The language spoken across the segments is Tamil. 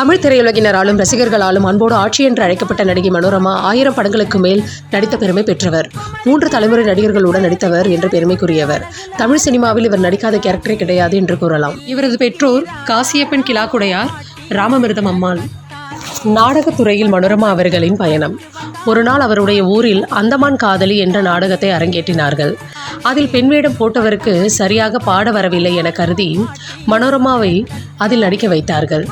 தமிழ் திரையுலகினராலும் ரசிகர்களாலும் அன்போடு ஆட்சி என்று அழைக்கப்பட்ட நடிகை மனோரமா ஆயிரம் படங்களுக்கு மேல் நடித்த பெருமை பெற்றவர். மூன்று தலைமுறை நடிகர்களுடன் நடித்தவர் என்று பெருமைக்குரியவர். தமிழ் சினிமாவில் இவர் நடிக்காத கேரக்டரே கிடையாது என்று கூறலாம். இவரது பெற்றோர் காசியப்பன் கிலாக்குடையார் ராமமிர்தம் அம்மாள். நாடகத்துறையில் மனோரமா அவர்களின் பயணம். ஒரு நாள் அவருடைய ஊரில் அந்தமான் காதலி என்ற நாடகத்தை அரங்கேற்றினார்கள். அதில் பெண் வேடம் போட்டவருக்கு சரியாக பாட வரவில்லை என கருதி மனோரமாவை அதில் நடிக்க வைத்தார்கள்.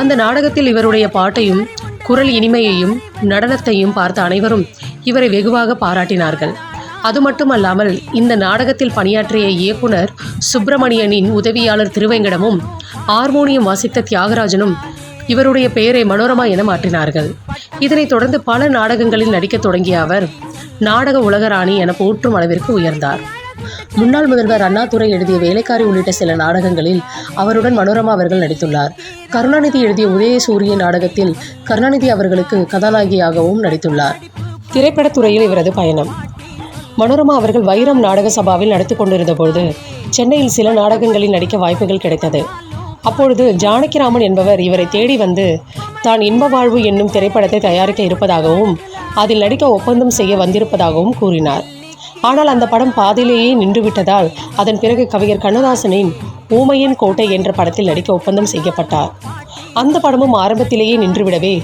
அந்த நாடகத்தில் இவருடைய பாட்டையும் குரல் இனிமையையும் நடனத்தையும் பார்த்த அனைவரும் இவரை வெகுவாக பாராட்டினார்கள். அது மட்டுமல்லாமல் இந்த நாடகத்தில் பணியாற்றிய இயக்குனர் சுப்பிரமணியனின் உதவியாளர் திருவேங்கடமும் ஹார்மோனியம் வாசித்த தியாகராஜனும் இவருடைய பெயரை மனோரமா என மாற்றினார்கள். இதனைத் தொடர்ந்து பல நாடகங்களில் நடிக்கத் தொடங்கிய அவர் நாடக உலகராணி என போற்றும் அளவிற்கு உயர்ந்தார். முன்னாள் முதல்வர் அண்ணாதுரை எழுதிய வேலைக்காரி உள்ளிட்ட சில நாடகங்களில் அவருடன் மனோரமா அவர்கள் நடித்துள்ளார். கருணாநிதி எழுதிய உதயசூரிய நாடகத்தில் கருணாநிதி அவர்களுக்கு கதாநாயகியாகவும் நடித்துள்ளார். திரைப்படத்துறையில் இவரது பயணம். மனோரமா அவர்கள் வைரம் நாடக சபாவில் நடத்தி கொண்டிருந்த பொழுது சென்னையில் சில நாடகங்களில் நடிக்க வாய்ப்புகள் கிடைத்தது. அப்பொழுது ஜானகிராமன் என்பவர் இவரை தேடி வந்து தான் இன்ப வாழ்வு என்னும் திரைப்படத்தை தயாரிக்க இருப்பதாகவும் அதில் நடிக்க ஒப்பந்தம் செய்ய வந்திருப்பதாகவும் கூறினார். ஆனால் அந்த படம் பாதியிலேயே நின்றுவிட்டதால் அதன் பிறகு கவிஞர் கண்ணதாசனின் ஊமையன் கோட்டை என்ற படத்தில் நடிக்க ஒப்பந்தம் செய்யப்பட்டார். அந்த படமும் ஆரம்பத்திலேயே நின்றுவிடவே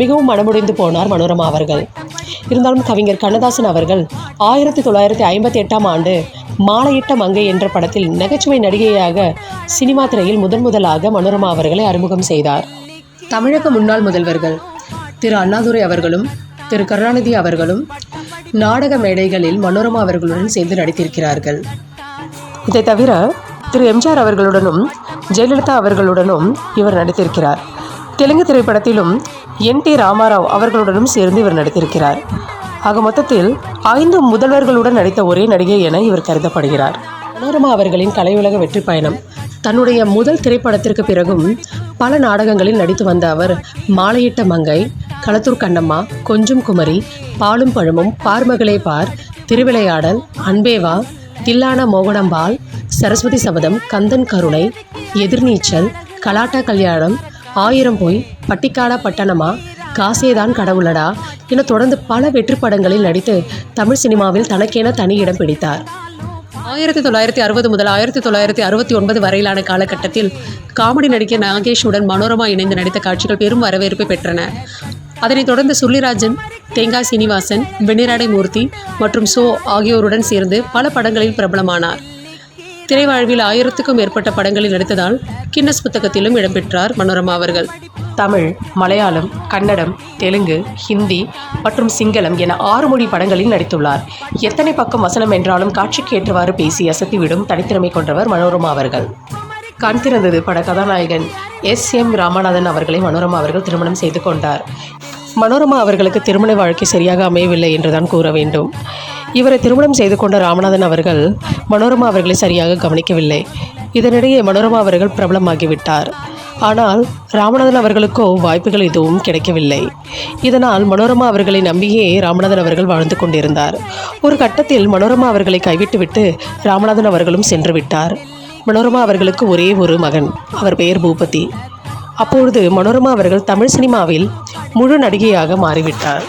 மிகவும் மனமுடைந்து போனார் மனோரமா அவர்கள். இருந்தாலும் கவிஞர் கண்ணதாசன் அவர்கள் ஆயிரத்தி தொள்ளாயிரத்தி ஐம்பத்தி எட்டாம் ஆண்டு மாலையிட்ட மங்கை என்ற படத்தில் நகைச்சுவை நடிகையாக சினிமா திரையில் முதன் முதலாக மனோரமா அவர்களை அறிமுகம் செய்தார். தமிழக முன்னாள் முதல்வர்கள் திரு அண்ணாதுரை அவர்களும் திரு கருணாநிதி அவர்களும் நாடக மேடைகளில் மனோரமா அவர்களுடன் சேர்ந்து நடித்திருக்கிறார்கள். இதை தவிர திரு எம்ஜிஆர் அவர்களுடனும் ஜெயலலிதா அவர்களுடனும் இவர் நடித்திருக்கிறார். தெலுங்கு திரைப்படத்திலும் என் டி ராமாராவ் அவர்களுடனும் சேர்ந்து இவர் நடித்திருக்கிறார். ஆக மொத்தத்தில் ஐந்து முதல்வர்களுடன் நடித்த ஒரே நடிகை என இவர் கருதப்படுகிறார். மனோரமா அவர்களின் கலையுலக வெற்றி பயணம் தன்னுடைய முதல் திரைப்படத்திற்கு பிறகும் பல நாடகங்களில் நடித்து வந்த அவர் மாலையிட்ட மங்கை களத்தூர் கண்ணம்மா கொஞ்சம் குமரி பாலும் பழமும் பார்மகளே பார் திருவிளையாடல் அன்பேவா தில்லான மோகனம்பால் சரஸ்வதி சபதம் கந்தன் கருணை எதிர்நீச்சல் கலாட்டா கல்யாணம் ஆயிரம் போய் பட்டிக்காடா பட்டணமா காசேதான் கடவுளடா என தொடர்ந்து பல வெற்றி படங்களில் நடித்து தமிழ் சினிமாவில் தனக்கென தனி இடம் பிடித்தார். ஆயிரத்தி தொள்ளாயிரத்தி அறுபது முதல் ஆயிரத்தி தொள்ளாயிரத்தி அறுபத்தி ஒன்பது வரையிலான காலகட்டத்தில் காமெடி நடிகர் நாகேஷுடன் மனோரமா இணைந்து நடித்த காட்சிகள் பெரும் வரவேற்பை பெற்றன. அதனைத் தொடர்ந்து சுள்ளிராஜன் தேங்காய் சீனிவாசன் வெண்ணிராடை மூர்த்தி மற்றும் சோ ஆகியோருடன் சேர்ந்து பல படங்களில் பிரபலமானார். திரைவாழ்வில் ஆயிரத்துக்கும் மேற்பட்ட படங்களில் நடித்ததால் கின்னஸ் புத்தகத்திலும் இடம்பெற்றார் மனோரமா அவர்கள். தமிழ் மலையாளம் கன்னடம் தெலுங்கு ஹிந்தி மற்றும் சிங்களம் என ஆறு மொழி படங்களில் நடித்துள்ளார். எத்தனை பக்கம் வசனம் என்றாலும் காட்சிக்கு ஏற்றவாறு பேசி அசத்திவிடும் தனித்திறமை கொண்டவர் மனோரமா அவர்கள். கண் திறந்தது பட கதாநாயகன் எஸ் எம் ராமநாதன் அவர்களை மனோரமா அவர்கள் திருமணம் செய்து கொண்டார். மனோரமா அவர்களுக்கு திருமண வாழ்க்கை சரியாக அமையவில்லை என்றுதான் கூற வேண்டும். இவரை திருமணம் செய்து கொண்ட ராமநாதன் அவர்கள் மனோரமா அவர்களை சரியாக கவனிக்கவில்லை. இதனிடையே மனோரமா அவர்கள் பிரபலமாகிவிட்டார். ஆனால் ராமநாதன் அவர்களுக்கோ வாய்ப்புகள் எதுவும் கிடைக்கவில்லை. இதனால் மனோரமா அவர்களை நம்பியே ராமநாதன் அவர்கள் வாழ்ந்து கொண்டிருந்தார். ஒரு கட்டத்தில் மனோரமா அவர்களை கைவிட்டுவிட்டு ராமநாதன் அவர்களும் சென்று விட்டார். மனோரமா அவர்களுக்கு ஒரே ஒரு மகன். அவர் பெயர் பூபதி. அப்பொழுது மனோரமா அவர்கள் தமிழ் சினிமாவில் முழு நடிகையாக மாறிவிட்டார்.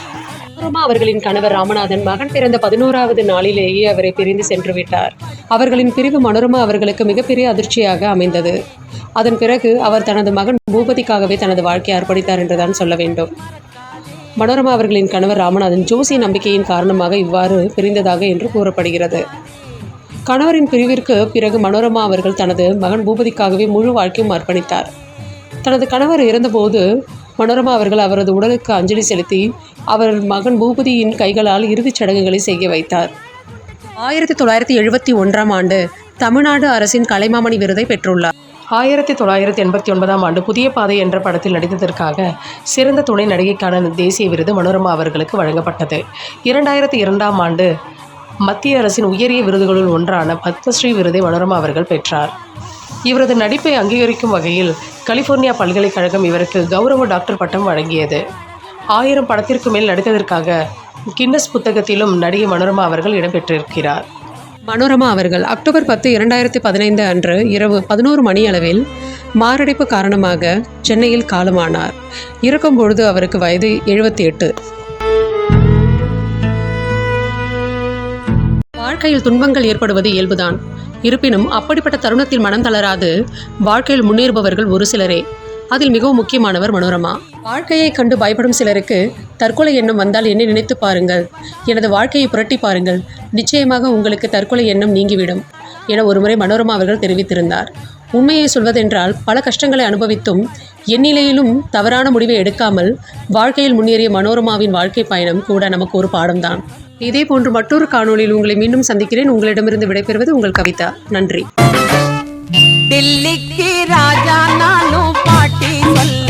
மனோரமா அவர்களின் கணவர் ராமநாதன் மகன் பிறந்த பதினோராவது நாளிலேயே அவரை பிரிந்து சென்று விட்டார். அவர்களின் பிரிவு மனோரமா அவர்களுக்கு மிகப்பெரிய அதிர்ச்சியாக அமைந்தது. அதன் பிறகு அவர் தனது மகன் பூபதிக்காகவே தனது வாழ்க்கையை அர்ப்பணித்தார் என்றுதான் சொல்ல வேண்டும். மனோரமா அவர்களின் கணவர் ராமநாதன் ஜோசி நம்பிக்கையின் காரணமாக இவ்வாறு பிரிந்ததாக என்று கூறப்படுகிறது. கணவரின் பிரிவிற்கு பிறகு மனோரமா அவர்கள் தனது மகன் பூபதிக்காகவே முழு வாழ்க்கையும் அர்ப்பணித்தார். தனது கணவர் இறந்தபோது மனோரமா அவர்கள் அவரது உடலுக்கு அஞ்சலி செலுத்தி அவர் மகன் பூபதியின் கைகளால் இறுதிச் சடங்குகளை செய்ய வைத்தார். ஆயிரத்தி தொள்ளாயிரத்தி எழுபத்தி ஒன்றாம் ஆண்டு தமிழ்நாடு அரசின் கலைமாமணி விருதை பெற்றுள்ளார். ஆயிரத்தி தொள்ளாயிரத்தி எண்பத்தி ஒன்பதாம் ஆண்டு புதிய பாதை என்ற படத்தில் நடித்ததற்காக சிறந்த துணை நடிகைக்கான தேசிய விருது மனோரமா அவர்களுக்கு வழங்கப்பட்டது. இரண்டாயிரத்தி இரண்டாம் ஆண்டு மத்திய அரசின் உயரிய விருதுகளுள் ஒன்றான பத்மஸ்ரீ விருதை மனோரமா அவர்கள் பெற்றார். இவரது நடிப்பை அங்கீகரிக்கும் வகையில் கலிஃபோர்னியா பல்கலைக்கழகம் இவருக்கு கௌரவ டாக்டர் பட்டம் வழங்கியது. ஆயிரம் படத்திற்கு மேல் நடித்ததற்காக கின்னஸ் புத்தகத்திலும் நடிகை மனோரமா அவர்கள் இடம்பெற்றிருக்கிறார். மனோரமா அவர்கள் அக்டோபர் பத்து இரண்டாயிரத்தி பதினைந்து அன்று இரவு பதினோரு மணி அளவில் மாரடைப்பு காரணமாக சென்னையில் காலமானார். இருக்கும்பொழுது அவருக்கு வயது எழுபத்தி எட்டு வாழ்க்கையில் துன்பங்கள் ஏற்படுவது இயல்புதான். இருப்பினும் அப்படிப்பட்ட தருணத்தில் மனம் தளராது வாழ்க்கையில் முன்னேறுபவர்கள் ஒரு சிலரே. அதில் மிகவும் முக்கியமானவர் மனோரமா. வாழ்க்கையை கண்டு பயப்படும் சிலருக்கு தற்கொலை எண்ணம் வந்தால் என்ன நினைத்து பாருங்கள். எனது வாழ்க்கையை புரட்டி பாருங்கள். நிச்சயமாக உங்களுக்கு தற்கொலை எண்ணம் நீங்கிவிடும் என ஒருமுறை மனோரமா அவர்கள் தெரிவித்திருந்தார். உண்மையை சொல்வதென்றால் பல கஷ்டங்களை அனுபவித்தும் எந்நிலையிலும் தவறான முடிவை எடுக்காமல் வாழ்க்கையில் முன்னேறிய மனோரமாவின் வாழ்க்கை பயணம் கூட நமக்கு ஒரு பாடம்தான். இதே போன்று மற்றொரு காணொலியில் உங்களை மீண்டும் சந்திக்கிறேன். உங்களிடமிருந்து விடைபெறுவது உங்கள் கவிதா. நன்றி. டெல்லிக்கு ராஜா நானும் பாட்டி சொல்ல